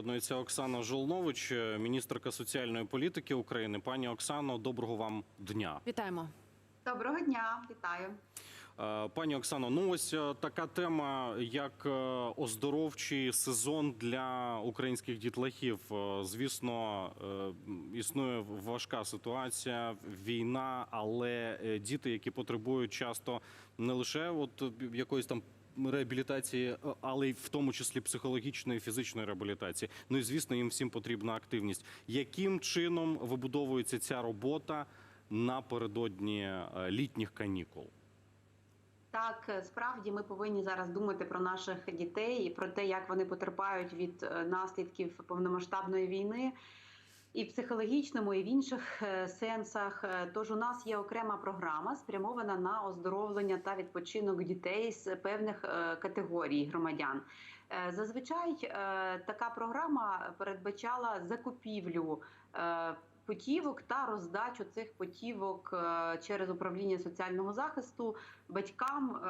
доєднується Оксана Жолнович, е, міністерка соціальної політики України. Пані Оксано, доброго вам дня. Вітаємо. Доброго дня, вітаю. Е, Пані Оксано, ну ось е, така тема, як оздоровчий сезон для українських дітлахів. Звісно, існує важка ситуація, війна, але діти, які потребують часто не лише от якоїсь там. Реабілітації, е, але й в тому числі психологічної, фізичної реабілітації. Ну і звісно, їм всім потрібна активність. Яким чином вибудовується ця робота напередодні е, літніх канікул? Так, е, справді ми повинні зараз думати про наших дітей і про те, як вони потерпають від наслідків повномасштабної війни. І в психологічному, і в інших е, сенсах. Е, Тож у нас є окрема програма, спрямована на оздоровлення та відпочинок дітей з певних е, категорій громадян. Зазвичай така програма передбачала закупівлю путівок та роздачу цих путівок е, через управління соціального захисту батькам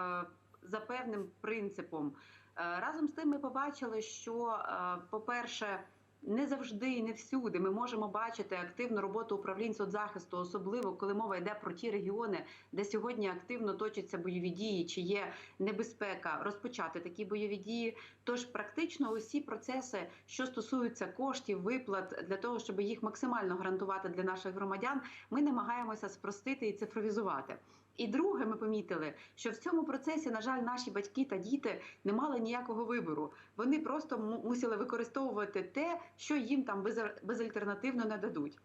за певним принципом. Разом з тим, ми побачили, що, по-перше, не завжди і не всюди ми можемо бачити активну роботу управлінь соцзахисту, особливо коли мова йде про ті регіони, де сьогодні активно точаться бойові дії, чи є небезпека розпочати такі бойові дії. Тож практично усі процеси, що стосуються коштів, виплат для того, щоб їх максимально гарантувати для наших громадян, ми намагаємося спростити і цифровізувати. І друге, ми помітили, що в цьому процесі, на жаль, наші батьки та діти не мали ніякого вибору. Вони просто му- мусили використовувати те, що їм там беза- безальтернативно не дадуть.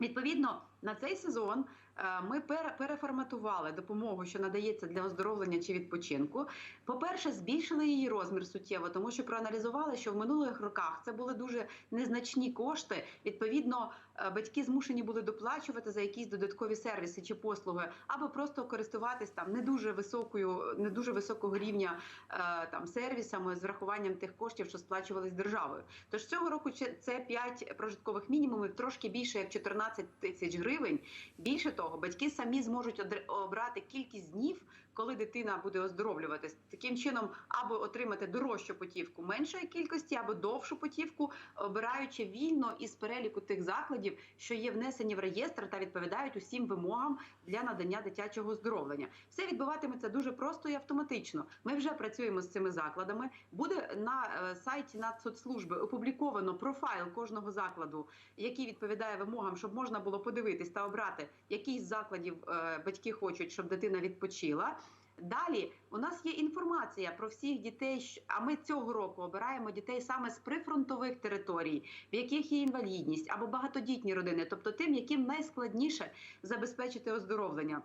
Відповідно, на цей сезон е, ми пере- переформатували допомогу, що надається для оздоровлення чи відпочинку. По-перше, збільшили її розмір суттєво, тому що проаналізували, що в минулих роках це були дуже незначні кошти. Відповідно, батьки змушені були доплачувати за якісь додаткові сервіси чи послуги, або просто користуватись там не дуже високою, не дуже високого рівня е, там сервісами з врахуванням тих коштів, що сплачувались державою. Тож цього року це 5 прожиткових мінімумів, трошки більше як 14 тисяч гривень. Більше того, батьки самі зможуть обрати кількість днів, коли дитина буде оздоровлюватись. Таким чином, або отримати дорожчу путівку меншої кількості, або довшу путівку, обираючи вільно із переліку тих закладів, що є внесені в реєстр та відповідають усім вимогам для надання дитячого оздоровлення. Все відбуватиметься дуже просто і автоматично. Ми вже працюємо з цими закладами. Буде на е, сайті Нацсоцслужби опубліковано профайл кожного закладу, який відповідає вимогам, щоб можна було подивитись та обрати, який з закладів е, батьки хочуть, щоб дитина відпочила. Далі у нас є інформація про всіх дітей, а ми цього року обираємо дітей саме з прифронтових територій, в яких є інвалідність або багатодітні родини, тобто тим, яким найскладніше забезпечити оздоровлення.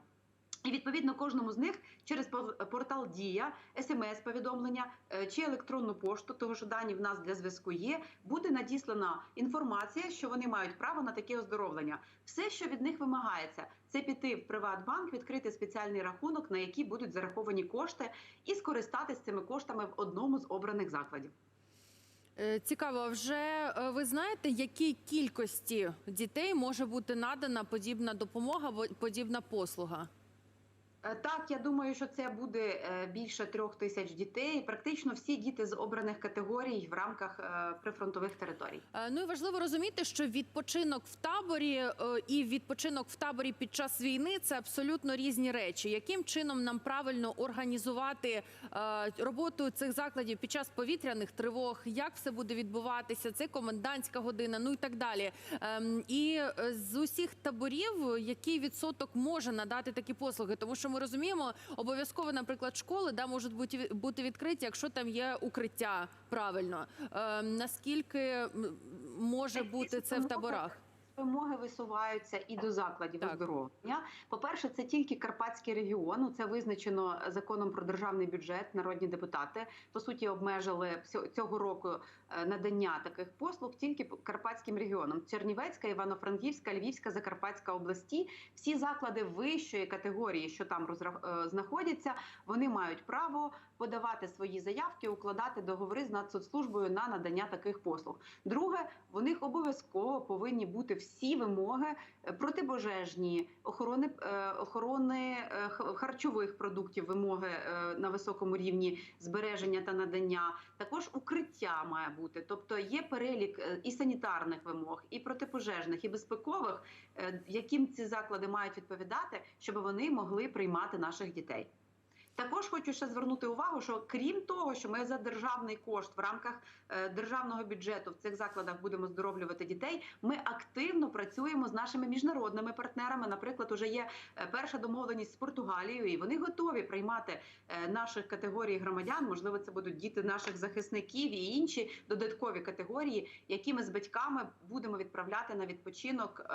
І відповідно кожному з них через портал Дія, смс-повідомлення е, чи електронну пошту, того що дані в нас для зв'язку є, буде надіслана інформація, що вони мають право на таке оздоровлення. Все, що від них вимагається, це піти в Приватбанк, відкрити спеціальний рахунок, на який будуть зараховані кошти, і скористатись цими коштами в одному з обраних закладів. Е, Цікаво, вже е, ви знаєте, якій кількості дітей може бути надана подібна допомога, подібна послуга? Е, Так, я думаю, що це буде е, більше трьох тисяч дітей. Практично всі діти з обраних категорій в рамках е, прифронтових територій. Ну і важливо розуміти, що відпочинок в таборі і відпочинок в таборі під час війни це абсолютно різні речі. Яким чином нам правильно організувати роботу цих закладів під час повітряних тривог? Як все буде відбуватися? Це комендантська година, ну і так далі. Ем, І з усіх таборів який відсоток може надати такі послуги? Тому що ми розуміємо, обов'язково, наприклад, школи да можуть бути бути відкриті, якщо там є укриття правильно. Е, Наскільки може бути це в таборах? Вимоги висуваються і до закладів оздоровлення. По-перше, це тільки Карпатський регіон. Ну, Це визначено законом про державний бюджет. Народні депутати по суті обмежили цього року е, надання таких послуг тільки Карпатським регіоном. Чернівецька, Івано-Франківська, Львівська, Закарпатська області. Всі заклади вищої категорії, що там розра- е, знаходяться, вони мають право подавати свої заявки, укладати договори з Нацсоцслужбою на надання таких послуг. Друге, в них обов'язково повинні бути всі вимоги е, протипожежні, охорони е, охорони е, харчових продуктів, вимоги на високому рівні збереження та надання. Також укриття має бути. Тобто є перелік і санітарних вимог, і протипожежних, і безпекових, яким ці заклади мають відповідати, щоб вони могли приймати наших дітей. Також хочу ще звернути увагу, що крім того, що ми за державний кошт в рамках е, державного бюджету в цих закладах будемо здоровлювати дітей. Ми активно працюємо з нашими міжнародними партнерами. Наприклад, уже є е, перша домовленість з Португалією, і вони готові приймати е, наших категорій громадян. Можливо, це будуть діти наших захисників і інші додаткові категорії, які ми з батьками будемо відправляти на відпочинок,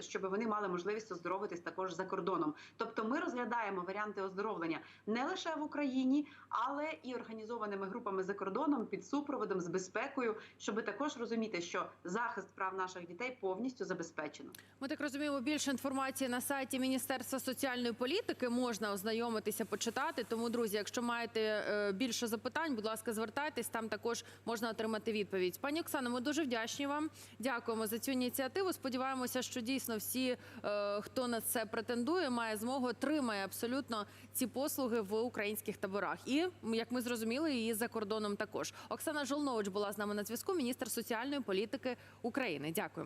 щоб вони мали можливість оздоровитись також за кордоном. Тобто, ми розглядаємо варіанти оздоровлення не лише в Україні, але і організованими групами за кордоном під супроводом з безпекою, щоб також розуміти, що захист прав наших дітей повністю забезпечено. Ми так розуміємо, більше інформації на сайті Міністерства соціальної політики можна ознайомитися, почитати. Тому, друзі, якщо маєте е, більше запитань, будь ласка, звертайтесь. Там також можна отримати відповідь. Пані Оксано, ми дуже вдячні вам. Дякуємо за цю ініціативу. Сподіваємося, що дійсно всі, е, хто на це претендує, має змогу отримає абсолютно ці послуги в українських таборах. І як ми зрозуміли, її за кордоном також. Оксана Жолнович була з нами на зв'язку. Міністр соціальної політики України. Дякуємо.